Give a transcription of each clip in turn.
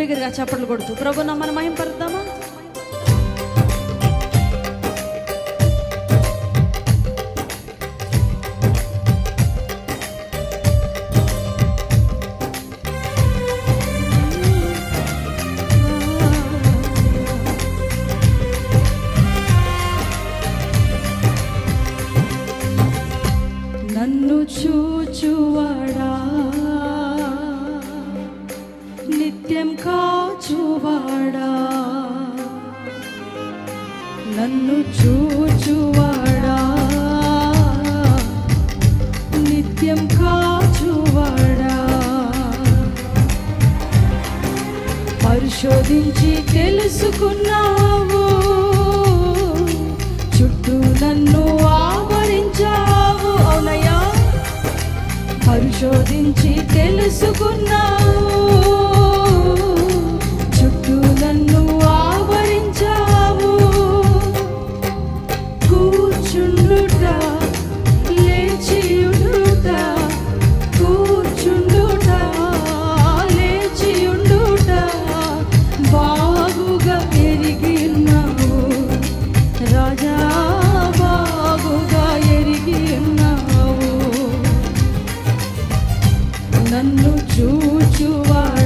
బిగ్గరగా చప్పట్లు కొడుతూ ప్రభు నమ్మని మహింపరుద్దామా? నన్ను నిత్యం పరిశోధించి తెలుసుకున్నావు. చుట్టూ నన్ను ఆవరించావు. అవునయ్యా. పరిశోధించి తెలుసుకున్నావు. નું ચૂચુવા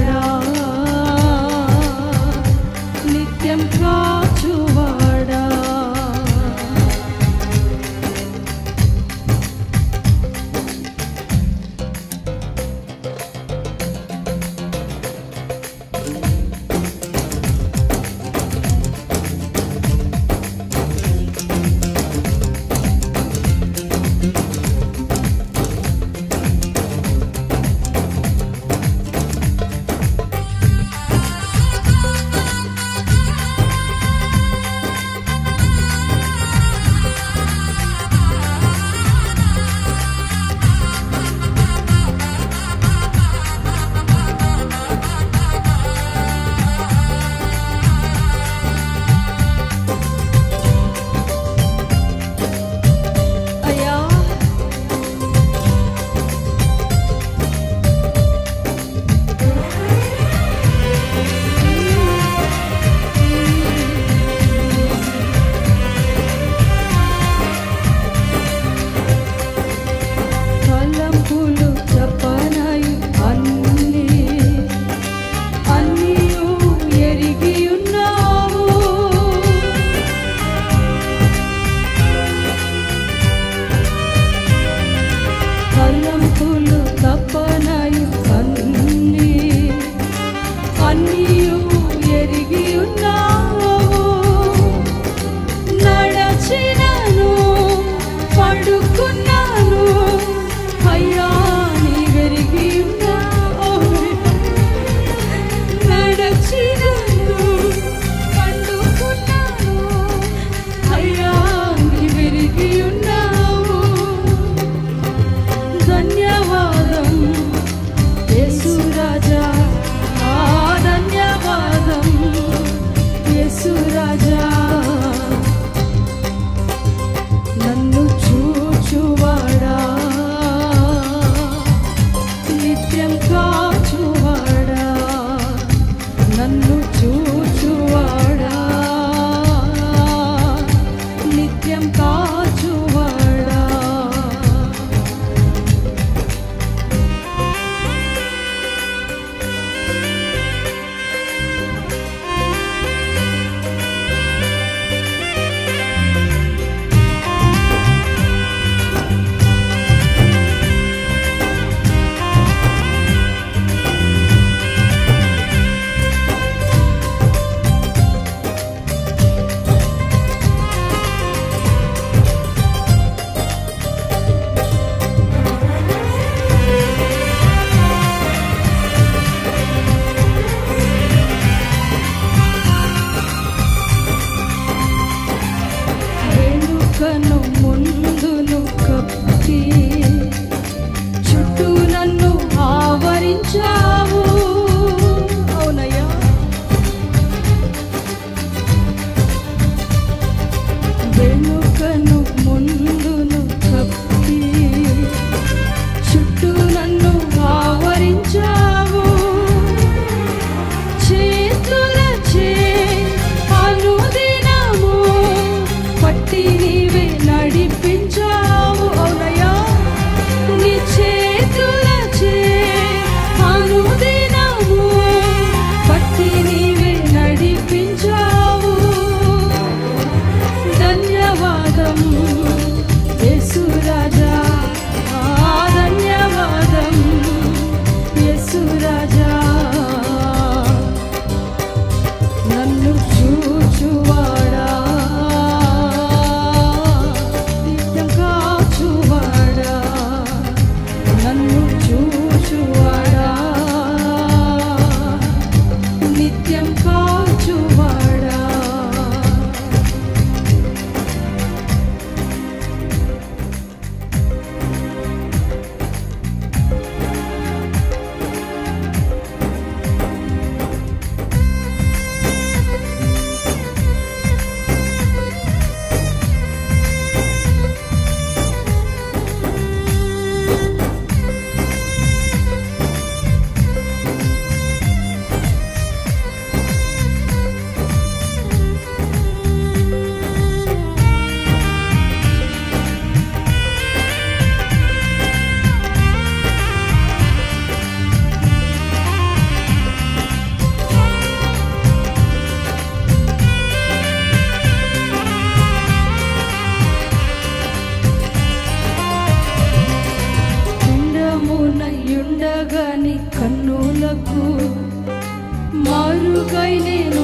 gayle